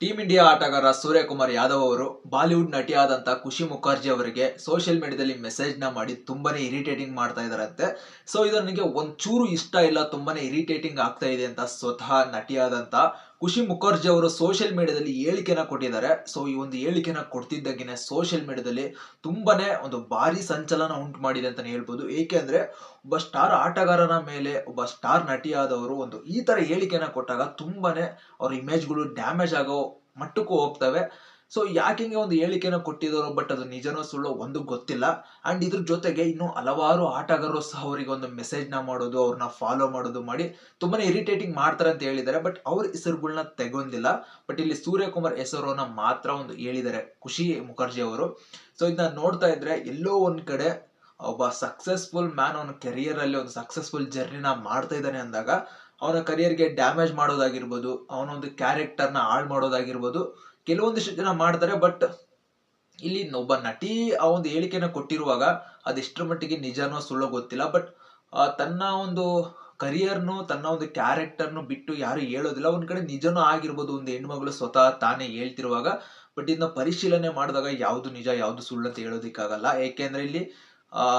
Team India ಆಟಗಾರ ಸೂರ್ಯಕುಮಾರ್ ಯಾದವ್ ಅವರು Bollywood ನಟಿಯಾದಂತ ಖುಷಿ ಮುಖರ್ಜಿ ಅವರಿಗೆ ಸೋಷಿಯಲ್ ಮೀಡಿಯಾದಲ್ಲಿ ಮೆಸೇಜ್ನ ಮಾಡಿ ತುಂಬಾನೇ ಇರಿಟೇಟಿಂಗ್ ಮಾಡ್ತಾ ಇದಾರಂತೆ ಸೊ ಇದು ನನಗೆ ಒಂಚೂರು ಇಷ್ಟ ಇಲ್ಲ, ತುಂಬಾನೇ ಇರಿಟೇಟಿಂಗ್ ಆಗ್ತಾ ಇದೆ ಅಂತ ಸ್ವತಃ ನಟಿಯಾದಂತ ಖುಷಿ ಮುಖರ್ಜಿ ಅವರು ಸೋಷಿಯಲ್ ಮೀಡಿಯಾದಲ್ಲಿ ಹೇಳಿಕೆನ ಕೊಟ್ಟಿದ್ದಾರೆ. ಸೊ ಈ ಒಂದು ಹೇಳಿಕೆನ ಕೊಡ್ತಿದ್ದಾಗಿನೇ ಸೋಷಿಯಲ್ ಮೀಡಿಯಾದಲ್ಲಿ ತುಂಬಾನೇ ಒಂದು ಭಾರಿ ಸಂಚಲನ ಉಂಟು ಮಾಡಿದೆ ಅಂತಲೇ ಹೇಳ್ಬೋದು. ಏಕೆಂದ್ರೆ ಒಬ್ಬ ಸ್ಟಾರ್ ಆಟಗಾರನ ಮೇಲೆ ಒಬ್ಬ ಸ್ಟಾರ್ ನಟಿಯಾದವರು ಒಂದು ಈ ತರ ಹೇಳಿಕೆನ ಕೊಟ್ಟಾಗ ತುಂಬಾನೇ ಅವ್ರ ಇಮೇಜ್ಗಳು ಡ್ಯಾಮೇಜ್ ಆಗೋ ಮಟ್ಟಕ್ಕೂ ಹೋಗ್ತವೆ. ಸೊ ಯಾಕೆ ಒಂದು ಹೇಳಿಕೆನ ಕೊಟ್ಟಿದ್ದಾರೋ ಬಟ್ ಅದು ನಿಜನೋ ಸುಳ್ಳು ಒಂದು ಗೊತ್ತಿಲ್ಲ. ಅಂಡ್ ಇದ್ರ ಜೊತೆಗೆ ಇನ್ನು ಹಲವಾರು ಆಟಗಾರರು ಸಹ ಅವರಿಗೆ ಒಂದು ಮೆಸೇಜ್ನ ಮಾಡೋದು ಅವ್ರನ್ನ ಫಾಲೋ ಮಾಡೋದು ಮಾಡಿ ತುಂಬಾನೇ ಇರಿಟೇಟಿಂಗ್ ಮಾಡ್ತಾರೆ ಅಂತ ಹೇಳಿದ್ದಾರೆ. ಬಟ್ ಅವ್ರ ಹೆಸರುಗಳನ್ನ ತೆಗೊಂದಿಲ್ಲ ಬಟ್ ಇಲ್ಲಿ ಸೂರ್ಯಕುಮಾರ್ ಹೆಸರನ್ನ ಮಾತ್ರ ಒಂದು ಹೇಳಿದ್ದಾರೆ, ಖುಷಿ ಮುಖರ್ಜಿ ಅವರು. ಸೊ ಇದನ್ನ ನೋಡ್ತಾ ಇದ್ರೆ ಎಲ್ಲೋ ಒಂದ್ ಕಡೆ ಒಬ್ಬ ಸಕ್ಸಸ್ಫುಲ್ ಮ್ಯಾನ್ ಅವನ ಕೆರಿಯರ್ ಅಲ್ಲಿ ಒಂದು ಸಕ್ಸಸ್ಫುಲ್ ಜರ್ನಿನ ಮಾಡ್ತಾ ಇದ್ದಾನೆ ಅಂದಾಗ, ಅವನ ಕರಿಯರ್ಗೆ ಡ್ಯಾಮೇಜ್ ಮಾಡೋದಾಗಿರ್ಬೋದು, ಅವನೊಂದು ಕ್ಯಾರೆಕ್ಟರ್ನ ಹಾಳು ಮಾಡೋದಾಗಿರ್ಬೋದು ಕೆಲವೊಂದಿಷ್ಟು ಜನ ಮಾಡ್ತಾರೆ ಬಟ್ ಇಲ್ಲಿ ಒಬ್ಬ ನಟಿ ಆ ಒಂದು ಹೇಳಿಕೆನ ಕೊಟ್ಟಿರುವಾಗ ಅದೆಷ್ಟರ ಮಟ್ಟಿಗೆ ನಿಜನೋ ಸುಳ್ಳೋ ಗೊತ್ತಿಲ್ಲ ಬಟ್ ತನ್ನ ಒಂದು ಕರಿಯರ್ನು ತನ್ನ ಒಂದು ಕ್ಯಾರೆಕ್ಟರ್ನು ಬಿಟ್ಟು ಯಾರು ಹೇಳೋದಿಲ್ಲ. ಒಂದು ಕಡೆ ನಿಜನೂ ಆಗಿರ್ಬೋದು, ಒಂದು ಹೆಣ್ಮಗಳು ಸ್ವತಃ ತಾನೇ ಹೇಳ್ತಿರುವಾಗ ಬಟ್ ಇದನ್ನ ಪರಿಶೀಲನೆ ಮಾಡಿದಾಗ ಯಾವುದು ನಿಜ, ಯಾವುದು ಸುಳ್ಳು ಅಂತ ಹೇಳೋದಿಕ್ಕಾಗಲ್ಲ. ಏಕೆಂದ್ರೆ ಇಲ್ಲಿ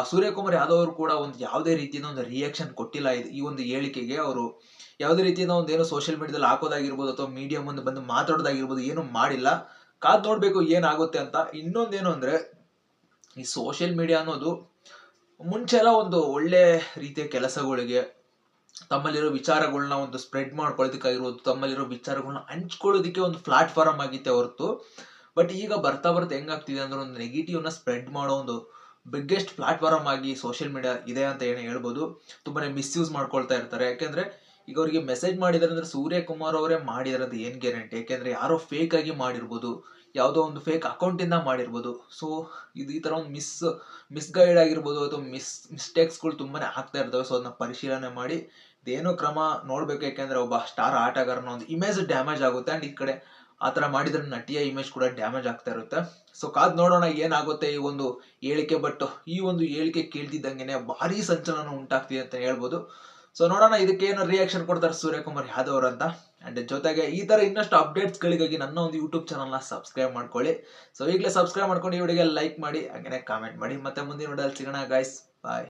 ಸೂರ್ಯಕುಮಾರ್ ಯಾದವ್ ಅವರು ಕೂಡ ಒಂದು ಯಾವುದೇ ರೀತಿಯಿಂದ ಒಂದು ರಿಯಾಕ್ಷನ್ ಕೊಟ್ಟಿಲ್ಲ. ಈ ಒಂದು ಹೇಳಿಕೆಗೆ ಅವರು ಯಾವುದೇ ರೀತಿಯಿಂದ ಒಂದು ಏನೋ ಸೋಷಿಯಲ್ ಮೀಡಿಯಾದಲ್ಲಿ ಹಾಕೋದಾಗಿರ್ಬೋದು ಅಥವಾ ಮೀಡಿಯಾ ಮುಂದೆ ಬಂದು ಮಾತಾಡೋದಾಗಿರ್ಬೋದು ಏನು ಮಾಡಿಲ್ಲ. ಕಾದ್ ನೋಡಬೇಕು ಏನಾಗುತ್ತೆ ಅಂತ. ಇನ್ನೊಂದೇನು ಅಂದರೆ ಈ ಸೋಷಿಯಲ್ ಮೀಡಿಯಾ ಅನ್ನೋದು ಮುಂಚೆ ಎಲ್ಲ ಒಂದು ಒಳ್ಳೆ ರೀತಿಯ ಕೆಲಸಗಳಿಗೆ ತಮ್ಮಲ್ಲಿರೋ ವಿಚಾರಗಳನ್ನ ಒಂದು ಸ್ಪ್ರೆಡ್ ಮಾಡ್ಕೊಳ್ಳೋದಕ್ಕಾಗಿರ್ಬೋದು ತಮ್ಮಲ್ಲಿರೋ ವಿಚಾರಗಳನ್ನ ಹಂಚ್ಕೊಳ್ಳೋದಕ್ಕೆ ಒಂದು ಪ್ಲಾಟ್ಫಾರ್ಮ್ ಆಗಿತ್ತೆ ಹೊರತು. ಬಟ್ ಈಗ ಬರ್ತಾ ಬರ್ತಾ ಹೆಂಗಾಗ್ತಿದೆ ಅಂದ್ರೆ ಒಂದು ನೆಗೆಟಿವ್ನ ಸ್ಪ್ರೆಡ್ ಮಾಡೋ ಒಂದು ಬಿಗ್ಗೆಸ್ಟ್ ಪ್ಲಾಟ್ಫಾರ್ಮ್ ಆಗಿ ಸೋಷಿಯಲ್ ಮೀಡಿಯಾ ಇದೆ ಅಂತ ಏನು ಹೇಳ್ಬೋದು, ತುಂಬಾನೇ ಮಿಸ್ಯೂಸ್ ಮಾಡ್ಕೊಳ್ತಾ ಇರ್ತಾರೆ. ಯಾಕೆಂದ್ರೆ ಈಗ ಅವರಿಗೆ ಮೆಸೇಜ್ ಮಾಡಿದಾರೆ ಅಂದ್ರೆ ಸೂರ್ಯಕುಮಾರ್ ಅವರೇ ಮಾಡಿದಾರೆ ಅಂತ ಏನ್ ಗ್ಯಾರಂಟಿ ಯಾಕೆಂದ್ರೆ ಯಾರೋ ಫೇಕ್ ಆಗಿ ಮಾಡಿರ್ಬೋದು, ಯಾವುದೋ ಒಂದು ಫೇಕ್ ಅಕೌಂಟ್ ಇಂದ ಮಾಡಿರ್ಬೋದು. ಸೊ ಇದು ಈ ತರ ಒಂದು ಮಿಸ್ ಮಿಸ್ಗೈಡ್ ಆಗಿರ್ಬೋದು ಅಥವಾ ಮಿಸ್ ಮಿಸ್ಟೇಕ್ಸ್ಗಳು ತುಂಬಾ ಆಗ್ತಾ ಇರ್ತವೆ. ಸೊ ಅದನ್ನ ಪರಿಶೀಲನೆ ಮಾಡಿ, ಇದೇನೋ ಕ್ರಮ ನೋಡಬೇಕು. ಯಾಕೆಂದ್ರೆ ಒಬ್ಬ ಸ್ಟಾರ್ ಆಟಗಾರನ ಒಂದು ಇಮೇಜ್ ಡ್ಯಾಮೇಜ್ ಆಗುತ್ತೆ. ಅಂಡ್ ಈ ಕಡೆ ಆ ತರ ಮಾಡಿದ್ರೆ ನಟಿಯ ಇಮೇಜ್ ಕೂಡ ಡ್ಯಾಮೇಜ್ ಆಗ್ತಾ ಇರುತ್ತೆ. ಸೊ ಕಾದ್ ನೋಡೋಣ ಏನಾಗುತ್ತೆ ಈ ಒಂದು ಹೇಳಿಕೆ ಬಟ್ ಈ ಒಂದು ಹೇಳಿಕೆ ಕೇಳ್ತಿದ್ದಂಗೆನೆ ಭಾರಿ ಸಂಚಲನ ಉಂಟಾಗ್ತಿದೆ ಅಂತ ಹೇಳ್ಬೋದು. ಸೊ ನೋಡೋಣ ಇದಕ್ಕೆ ಏನು ರಿಯಾಕ್ಷನ್ ಕೊಡ್ತಾರೆ ಸೂರ್ಯಕುಮಾರ್ ಯಾದವ್ ಅಂತ. ಅಂಡ್ ಜೊತೆಗೆ ಈ ತರ ಇನ್ನಷ್ಟು ಅಪ್ಡೇಟ್ಸ್ ಗಳಿಗಾಗಿ ನನ್ನ ಒಂದು ಯೂಟ್ಯೂಬ್ ಚಾನಲ್ನ ಸಬ್ಸ್ಕ್ರೈಬ್ ಮಾಡ್ಕೊಳ್ಳಿ. ಸೊ ಈಗಲೇ ಸಬ್ಸ್ಕ್ರೈಬ್ ಮಾಡ್ಕೊಂಡು ಈ ವಿಡಿಯೋಗೆ ಲೈಕ್ ಮಾಡಿ ಹಾಗೆ ಕಾಮೆಂಟ್ ಮಾಡಿ. ಮತ್ತೆ ಮುಂದಿನ ವಿಡಿಯೋದಲ್ಲಿ ಸಿಗೋಣ ಗಾಯ್ಸ್ ಬಾಯ್